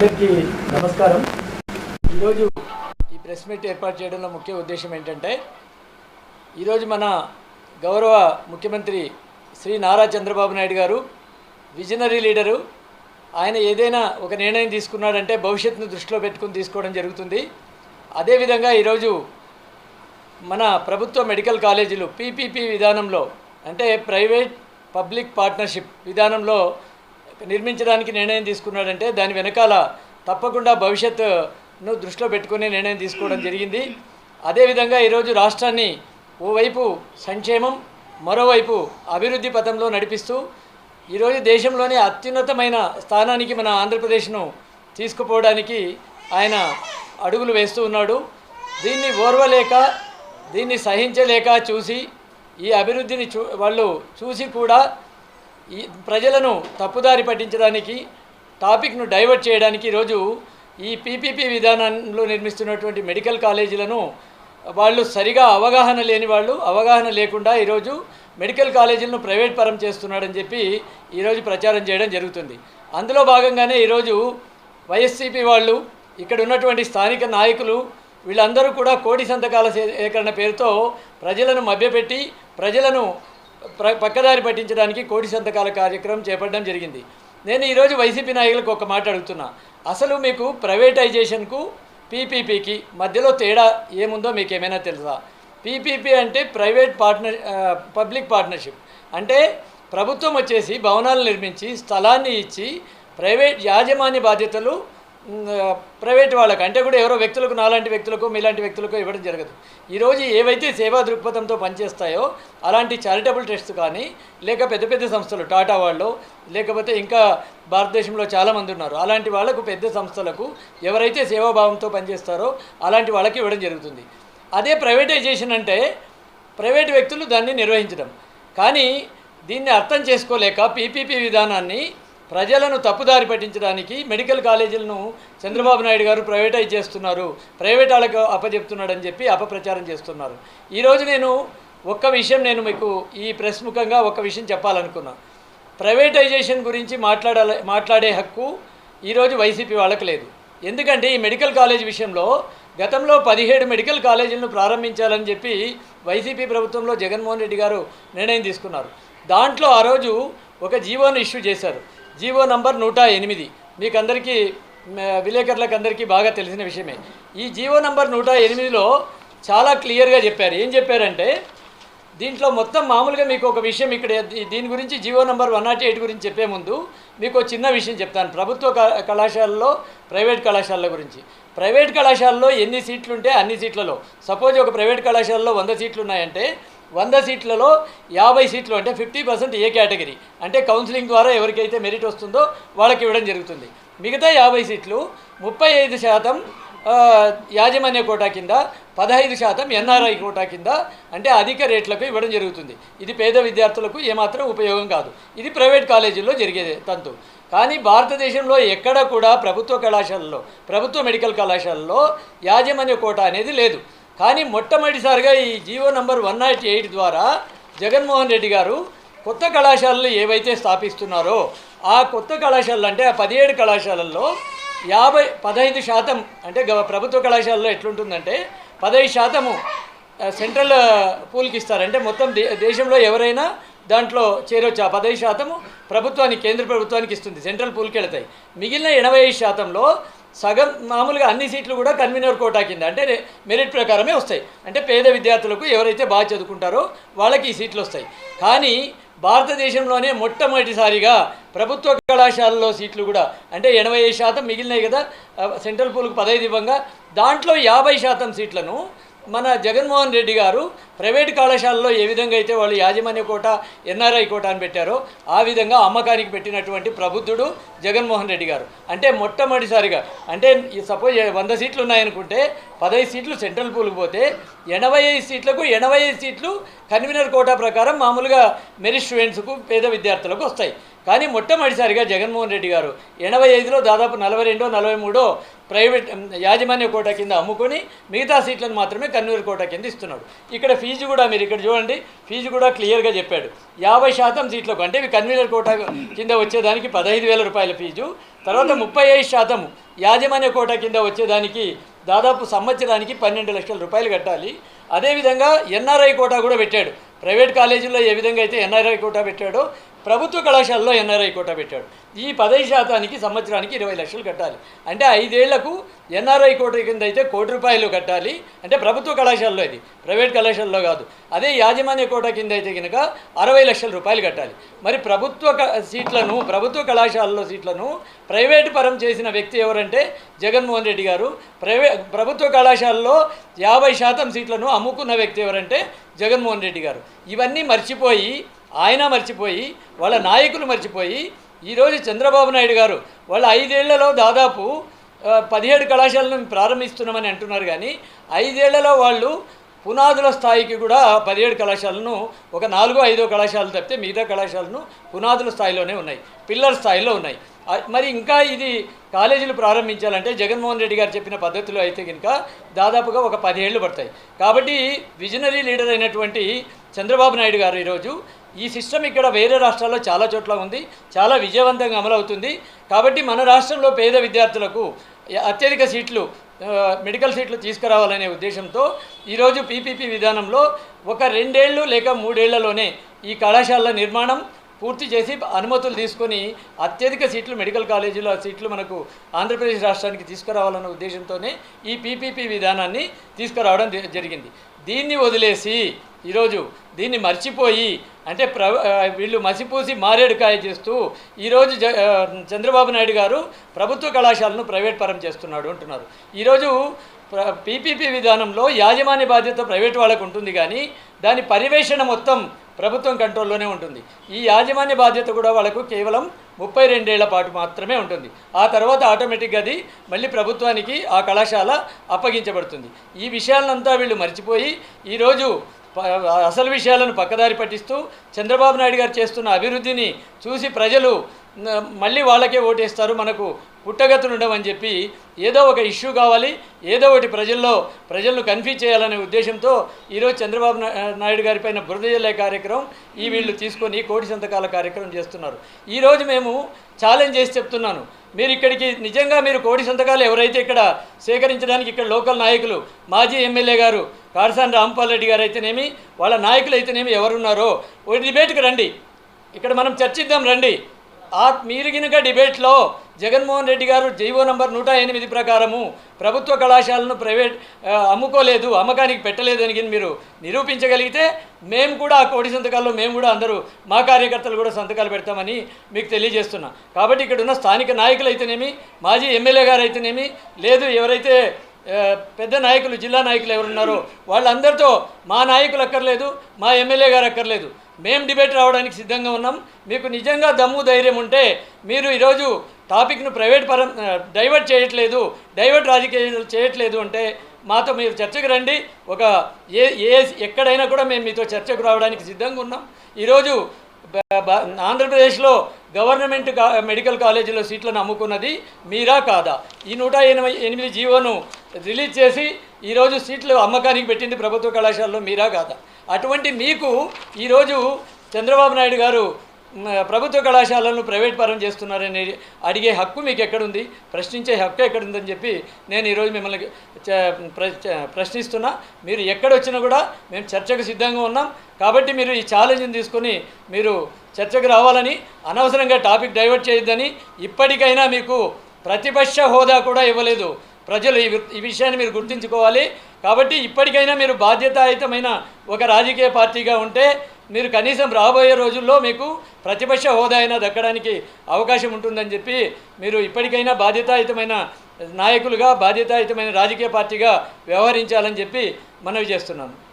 అందరికీ నమస్కారం. ఈరోజు ఈ ప్రెస్ మీట్ ఏర్పాటు చేయడంలో ముఖ్య ఉద్దేశం ఏంటంటే ఈరోజు మన గౌరవ ముఖ్యమంత్రి శ్రీ నారా చంద్రబాబు నాయుడు గారు విజనరీ లీడరు ఆయన ఏదైనా ఒక నిర్ణయం తీసుకున్నాడంటే భవిష్యత్తును దృష్టిలో పెట్టుకుని తీసుకోవడం జరుగుతుంది. అదేవిధంగా ఈరోజు మన ప్రభుత్వ మెడికల్ కాలేజీలు పీపీపీ విధానంలో అంటే ప్రైవేట్ పబ్లిక్ పార్ట్నర్షిప్ విధానంలో నిర్మించడానికి నిర్ణయం తీసుకున్నాడంటే దాని వెనకాల తప్పకుండా భవిష్యత్తును దృష్టిలో పెట్టుకుని నిర్ణయం తీసుకోవడం జరిగింది. అదేవిధంగా ఈరోజు రాష్ట్రాన్ని ఓవైపు సంక్షేమం మరోవైపు అభివృద్ధి పథంలో నడిపిస్తూ ఈరోజు దేశంలోనే అత్యున్నతమైన స్థానానికి మన ఆంధ్రప్రదేశ్ను తీసుకుపోవడానికి ఆయన అడుగులు వేస్తూ ఉన్నాడు. దీన్ని ఓర్వలేక దీన్ని సహించలేక చూసి ఈ అభివృద్ధిని చూ వాళ్ళు చూసి కూడా ఈ ప్రజలను తప్పుదారి పట్టించడానికి టాపిక్ను డైవర్ట్ చేయడానికి ఈరోజు ఈ పీపీపీ విధానంలో నిర్మిస్తున్నటువంటి మెడికల్ కాలేజీలను వాళ్ళు సరిగా అవగాహన లేని వాళ్ళు అవగాహన లేకుండా ఈరోజు మెడికల్ కాలేజీలను ప్రైవేట్ పరం చేస్తున్నాడని చెప్పి ఈరోజు ప్రచారం చేయడం జరుగుతుంది. అందులో భాగంగానే ఈరోజు వైఎస్సీపీ వాళ్ళు ఇక్కడ ఉన్నటువంటి స్థానిక నాయకులు వీళ్ళందరూ కూడా కోటి సంతకాల సేకరణ పేరుతో ప్రజలను మభ్యపెట్టి ప్రజలను పక్కదారి పట్టించడానికి కోటి సంతకాల కార్యక్రమం చేపట్టడం జరిగింది. నేను ఈరోజు వైసీపీ నాయకులకు ఒక మాట అడుగుతున్నా. అసలు మీకు ప్రైవేటైజేషన్కు పీపీపీకి మధ్యలో తేడా ఏముందో మీకు ఏమైనా తెలుసా? పీపీపీ అంటే ప్రైవేట్ పార్ట్నర్ పబ్లిక్ పార్ట్నర్షిప్. అంటే ప్రభుత్వం వచ్చేసి భవనాలు నిర్మించి స్థలాన్ని ఇచ్చి ప్రైవేట్ యాజమాన్య బాధ్యతలు ప్రైవేట్ వాళ్ళకి అంటే కూడా ఎవరో వ్యక్తులకు నాలాంటి వ్యక్తులకు మీలాంటి వ్యక్తులకు ఇవ్వడం జరగదు. ఈరోజు ఏవైతే సేవా దృక్పథంతో పనిచేస్తాయో అలాంటి చారిటబుల్ ట్రస్ట్ కానీ లేక పెద్ద పెద్ద సంస్థలు టాటా వాళ్ళు లేకపోతే ఇంకా భారతదేశంలో చాలామంది ఉన్నారు. అలాంటి వాళ్ళకు పెద్ద సంస్థలకు ఎవరైతే సేవాభావంతో పనిచేస్తారో అలాంటి వాళ్ళకి ఇవ్వడం జరుగుతుంది. అదే ప్రైవేటైజేషన్ అంటే ప్రైవేట్ వ్యక్తులు దాన్ని నిర్వహించడం. కానీ దీన్ని అర్థం చేసుకోలేక పీపీపీ విధానాన్ని ప్రజలను తప్పుదారి పట్టించడానికి మెడికల్ కాలేజీలను చంద్రబాబు నాయుడు గారు ప్రైవేటైజ్ చేస్తున్నారు. ప్రైవేట్ వాళ్ళకు అప్పజెప్తున్నాడని చెప్పి అపప్రచారం చేస్తున్నారు. ఈరోజు నేను ఒక్క విషయం నేను మీకు ఈ ప్రెస్ ముఖంగా ఒక విషయం చెప్పాలనుకున్నా. ప్రైవేటైజేషన్ గురించి మాట్లాడాల మాట్లాడే హక్కు ఈరోజు వైసీపీ వాళ్ళకి లేదు. ఎందుకంటే ఈ మెడికల్ కాలేజ్ విషయంలో గతంలో పదిహేడు మెడికల్ కాలేజీలను ప్రారంభించాలని చెప్పి వైసీపీ ప్రభుత్వంలో జగన్మోహన్ రెడ్డి గారు నిర్ణయం తీసుకున్నారు. దాంట్లో ఆ రోజు ఒక జీవోను ఇష్యూ చేశారు. జీవో నంబర్ నూట ఎనిమిది. మీకు అందరికీ విలేకరులకు అందరికీ బాగా తెలిసిన విషయమే. ఈ జీవో నంబర్ నూట ఎనిమిదిలో చాలా క్లియర్గా చెప్పారు. ఏం చెప్పారంటే దీంట్లో మొత్తం మామూలుగా మీకు ఒక విషయం ఇక్కడ దీని గురించి GO number one not eight గురించి చెప్పే ముందు మీకు చిన్న విషయం చెప్తాను. ప్రభుత్వ క- కళాశాలలో ప్రైవేట్ కళాశాలల గురించి. ప్రైవేట్ కళాశాలలో ఎన్ని సీట్లు ఉంటే అన్ని సీట్లలో. సపోజ్ ఒక ప్రైవేట్ కళాశాలలో వంద సీట్లు ఉన్నాయంటే వంద సీట్లలో యాభై సీట్లు అంటే ఫిఫ్టీ పర్సెంట్ ఏ కేటగిరీ? అంటే కౌన్సిలింగ్ ద్వారా ఎవరికైతే మెరిట్ వస్తుందో వాళ్ళకి ఇవ్వడం జరుగుతుంది. మిగతా యాభై సీట్లు ముప్పై ఐదు శాతం యాజమాన్య కోటా కింద పదహైదు శాతం ఎన్ఆర్ఐ కోటా కింద అంటే అధిక రేట్లకు ఇవ్వడం జరుగుతుంది. ఇది పేద విద్యార్థులకు ఏమాత్రం ఉపయోగం కాదు. ఇది ప్రైవేట్ కాలేజీల్లో జరిగే తంతు. కానీ భారతదేశంలో ఎక్కడ కూడా ప్రభుత్వ కళాశాలలో ప్రభుత్వ మెడికల్ కళాశాలలో యాజమాన్య కోట అనేది లేదు. కానీ మొట్టమొదటిసారిగా ఈ GO number one not eight ద్వారా జగన్మోహన్ రెడ్డి గారు కొత్త కళాశాలలు ఏవైతే స్థాపిస్తున్నారో ఆ కొత్త కళాశాలలు అంటే ఆ పదిహేడు కళాశాలల్లో యాభై పదహైదు శాతం అంటే గవ- ప్రభుత్వ కళాశాలలో ఎట్లుంటుందంటే పదహైదు శాతము సెంట్రల్ పూల్కి ఇస్తారంటే మొత్తం దే దేశంలో ఎవరైనా దాంట్లో చేరొచ్చు. ఆ పదహైదు శాతము ప్రభుత్వానికి కేంద్ర ప్రభుత్వానికి ఇస్తుంది. సెంట్రల్ పూల్కి వెళతాయి. మిగిలిన ఎనభై ఐదు శాతంలో సగం మామూలుగా అన్ని సీట్లు కూడా కన్వీనర్ కోటా కింద అంటే మెరిట్ ప్రకారమే వస్తాయి. అంటే పేద విద్యార్థులకు ఎవరైతే బాగా చదువుకుంటారో వాళ్ళకి ఈ సీట్లు వస్తాయి. కానీ భారతదేశంలోనే మొట్టమొదటిసారిగా ప్రభుత్వ కళాశాలలో సీట్లు కూడా అంటే ఎనభై శాతం మిగిలినాయి కదా సెంట్రల్ పూల్కి పదహైదు ఇవ్వంగా దాంట్లో యాభై శాతం సీట్లను మన జగన్మోహన్ రెడ్డి గారు ప్రైవేట్ కళాశాలలో ఏ విధంగా అయితే వాళ్ళు యాజమాన్య కోట ఎన్ఆర్ఐ కోట అని పెట్టారో ఆ విధంగా అమ్మకానికి పెట్టినటువంటి ప్రబుద్ధుడు జగన్మోహన్ రెడ్డి గారు. అంటే మొట్టమొదటిసారిగా అంటే సపోజ్ వంద సీట్లు ఉన్నాయనుకుంటే పదహైదు సీట్లు సెంట్రల్ పూల్కి పోతే ఎనభై ఐదు సీట్లకు ఎనభై ఐదు సీట్లు కన్వీనర్ కోటా ప్రకారం మామూలుగా మెరిట్ స్టూడెంట్స్కు పేద విద్యార్థులకు వస్తాయి. కానీ మొట్టమొదటిసారిగా జగన్మోహన్ రెడ్డి గారు ఎనభై ఐదులో దాదాపు నలభై రెండో నలభై మూడో ప్రైవేట్ యాజమాన్య కోటా కింద అమ్ముకొని మిగతా సీట్లను మాత్రమే కన్వీనర్ కోట కింద ఇస్తున్నాడు. ఇక్కడ ఫీజు కూడా మీరు ఇక్కడ చూడండి ఫీజు కూడా క్లియర్గా చెప్పాడు. యాభై శాతం సీట్లకు అంటే ఇవి కన్వీనర్ కోట కింద వచ్చేదానికి పదహైదు వేల రూపాయల ఫీజు. తర్వాత ముప్పై ఐదు శాతం యాజమాన్య కోట కింద వచ్చేదానికి దాదాపు సంవత్సరానికి పన్నెండు లక్షల రూపాయలు కట్టాలి. అదేవిధంగా ఎన్ఆర్ఐ కోటా కూడా పెట్టాడు. ప్రైవేట్ కాలేజీల్లో ఏ విధంగా అయితే ఎన్ఆర్ఐ కోటా పెట్టాడో ప్రభుత్వ కళాశాలలో ఎన్ఆర్ఐ కోటా పెట్టాడు. ఈ పదహైదు శాతానికి సంవత్సరానికి ఇరవై లక్షలు కట్టాలి. అంటే ఐదేళ్ళకు ఎన్ఆర్ఐ కోట కింద అయితే కోటి రూపాయలు కట్టాలి. అంటే ప్రభుత్వ కళాశాలలో ఇది. ప్రైవేట్ కళాశాలలో కాదు. అదే యాజమాన్య కోట కింద అయితే కనుక అరవై లక్షల రూపాయలు కట్టాలి. మరి ప్రభుత్వ క- సీట్లను ప్రభుత్వ కళాశాలలో సీట్లను ప్రైవేటు పరం చేసిన వ్యక్తి ఎవరంటే జగన్మోహన్ రెడ్డి గారు. ప్రైవే ప్రభుత్వ కళాశాలలో యాభై శాతం సీట్లను అమ్ముకున్న వ్యక్తి ఎవరంటే జగన్మోహన్ రెడ్డి గారు. ఇవన్నీ మర్చిపోయి ఆయన మర్చిపోయి వాళ్ళ నాయకులు మర్చిపోయి ఈరోజు చంద్రబాబు నాయుడు గారు వాళ్ళ ఐదేళ్ళలో దాదాపు పదిహేడు కళాశాలను ప్రారంభిస్తున్నామని అంటున్నారు కానీ ఐదేళ్ళలో వాళ్ళు పునాదుల స్థాయికి కూడా పదిహేడు కళాశాలను ఒక నాలుగో ఐదో కళాశాలలు తప్పితే మిగతా కళాశాలను పునాదుల స్థాయిలోనే ఉన్నాయి పిల్లల స్థాయిలో ఉన్నాయి. మరి ఇంకా ఇది కాలేజీలు ప్రారంభించాలంటే జగన్మోహన్ రెడ్డి గారు చెప్పిన పద్ధతిలో అయితే కనుక దాదాపుగా ఒక పదిహేళ్ళు పడతాయి. కాబట్టి విజనరీ లీడర్ అయినటువంటి చంద్రబాబు నాయుడు గారు ఈరోజు ఈ సిస్టమ్ ఇక్కడ వేరే రాష్ట్రాల్లో చాలా చోట్ల ఉంది చాలా విజయవంతంగా అమలవుతుంది. కాబట్టి మన రాష్ట్రంలో పేద విద్యార్థులకు అత్యధిక సీట్లు మెడికల్ సీట్లు తీసుకురావాలనే ఉద్దేశంతో ఈరోజు పీపీపీ విధానంలో ఒక రెండేళ్ళు లేక మూడేళ్ళలోనే ఈ కళాశాలల నిర్మాణం పూర్తి చేసి అనుమతులు తీసుకొని అత్యధిక సీట్లు మెడికల్ కాలేజీలో సీట్లు మనకు ఆంధ్రప్రదేశ్ రాష్ట్రానికి తీసుకురావాలన్న ఉద్దేశంతోనే ఈ పీపీపీ విధానాన్ని తీసుకురావడం జ- జరిగింది. దీన్ని వదిలేసి ఈరోజు దీన్ని మర్చిపోయి అంటే ప్ర వీళ్ళు మసిపూసి మారేడుకాయ చేస్తూ ఈరోజు జ చంద్రబాబు నాయుడు గారు ప్రభుత్వ కళాశాలను ప్రైవేట్ పరం చేస్తున్నాడు అంటున్నారు. ఈరోజు పీపీపీ విధానంలో యాజమాన్య బాధ్యత ప్రైవేట్ వాళ్ళకు ఉంటుంది కానీ దాని పర్యవేక్షణ మొత్తం ప్రభుత్వం కంట్రోల్లోనే ఉంటుంది. ఈ యాజమాన్య బాధ్యత కూడా వాళ్ళకు కేవలం ముప్పై రెండేళ్ళ పాటు మాత్రమే ఉంటుంది. ఆ తర్వాత ఆటోమేటిక్గా అది మళ్ళీ ప్రభుత్వానికి ఆ కళాశాల అప్పగించబడుతుంది. ఈ విషయాలంతా వీళ్ళు మర్చిపోయి ఈరోజు అసలు విషయాలను పక్కదారి పట్టిస్తూ చంద్రబాబు నాయుడు గారు చేస్తున్న అభివృద్ధిని చూసి ప్రజలు మళ్ళీ వాళ్ళకే ఓటేస్తారు మనకు పుట్టగతులు ఉండమని చెప్పి ఏదో ఒక ఇష్యూ కావాలి ఏదో ఒకటి ప్రజల్లో ప్రజలను కన్ఫ్యూజ్ చేయాలనే ఉద్దేశంతో ఈరోజు చంద్రబాబు నాయుడు గారి పైన బురద కార్యక్రమం ఈ వీళ్ళు తీసుకొని కోటి సంతకాల కార్యక్రమం చేస్తున్నారు. ఈరోజు మేము ఛాలెంజ్ చేసి చెప్తున్నాను. మీరు ఇక్కడికి నిజంగా మీరు కోటి సంతకాలు ఎవరైతే ఇక్కడ సేకరించడానికి ఇక్కడ లోకల్ నాయకులు మాజీ ఎమ్మెల్యే గారు కారసాని రాంపాల్ రెడ్డి గారు అయితేనేమి వాళ్ళ నాయకులు అయితేనేమి ఎవరున్నారో ఒక డిబేట్కి రండి. ఇక్కడ మనం చర్చిద్దాం రండి. ఆ మీరు గినక డిబేట్లో జగన్మోహన్ రెడ్డి గారు జైవో నంబర్ నూట ఎనిమిది ప్రకారము ప్రభుత్వ కళాశాలను ప్రైవేట్ అమ్ముకోలేదు అమ్మకానికి పెట్టలేదని మీరు నిరూపించగలిగితే మేము కూడా ఆ కోటి సంతకాల్లో మేము కూడా అందరూ మా కార్యకర్తలు కూడా సంతకాలు పెడతామని మీకు తెలియజేస్తున్నా. కాబట్టి ఇక్కడ ఉన్న స్థానిక నాయకులు అయితేనేమి మాజీ ఎమ్మెల్యే గారు అయితేనేమి లేదు ఎవరైతే పెద్ద నాయకులు జిల్లా నాయకులు ఎవరున్నారో? వాళ్ళందరితో మా నాయకులు అక్కర్లేదు మా ఎమ్మెల్యే గారు అక్కర్లేదు. మేము డిబేట్ రావడానికి సిద్ధంగా ఉన్నాం. మీకు నిజంగా దమ్ము ధైర్యం ఉంటే మీరు ఈరోజు టాపిక్ను ప్రైవేట్ పరం డైవర్ట్ చేయట్లేదు డైవర్ట్ రాజకీయాలు చేయట్లేదు అంటే మాతో మీరు చర్చకు రండి. ఒక ఏ ఏ ఎక్కడైనా కూడా మేము మీతో చర్చకు రావడానికి సిద్ధంగా ఉన్నాం. ఈరోజు ఆంధ్రప్రదేశ్లో గవర్నమెంట్ మెడికల్ కాలేజీలో సీట్లను అమ్ముకున్నది మీరా కాదా? ఈ నూట ఎనభై ఎనిమిది జీవోను రిలీజ్ చేసి ఈరోజు సీట్లు అమ్మకానికి పెట్టింది ప్రభుత్వ కళాశాలలో మీరా కాదా? అటువంటి మీకు ఈరోజు చంద్రబాబు నాయుడు గారు ప్రభుత్వ కళాశాలను ప్రైవేట్ పరం చేస్తున్నారని అడిగే హక్కు మీకు ఎక్కడుంది? ప్రశ్నించే హక్కు ఎక్కడుందని చెప్పి నేను ఈరోజు మిమ్మల్ని ప్రశ్నిస్తున్నా. మీరు ఎక్కడొచ్చినా కూడా మేము చర్చకు సిద్ధంగా ఉన్నాం. కాబట్టి మీరు ఈ ఛాలెంజ్ని తీసుకొని మీరు చర్చకు రావాలని అనవసరంగా టాపిక్ డైవర్ట్ చేయొద్దని ఇప్పటికైనా మీకు ప్రతిపక్ష హోదా కూడా ఇవ్వలేదు. ప్రజలు ఈ వి- ఈ విషయాన్ని మీరు గుర్తుంచుకోవాలి. కాబట్టి ఇప్పటికైనా మీరు బాధ్యతాయుతమైన ఒక రాజకీయ పార్టీగా ఉంటే మీరు కనీసం రాబోయే రోజుల్లో మీకు ప్రతిపక్ష హోదా అయినా దక్కడానికి అవకాశం ఉంటుందని చెప్పి మీరు ఇప్పటికైనా బాధ్యతాయుతమైన నాయకులుగా బాధ్యతాయుతమైన రాజకీయ పార్టీగా వ్యవహరించాలని చెప్పి మనవి చేస్తున్నాను.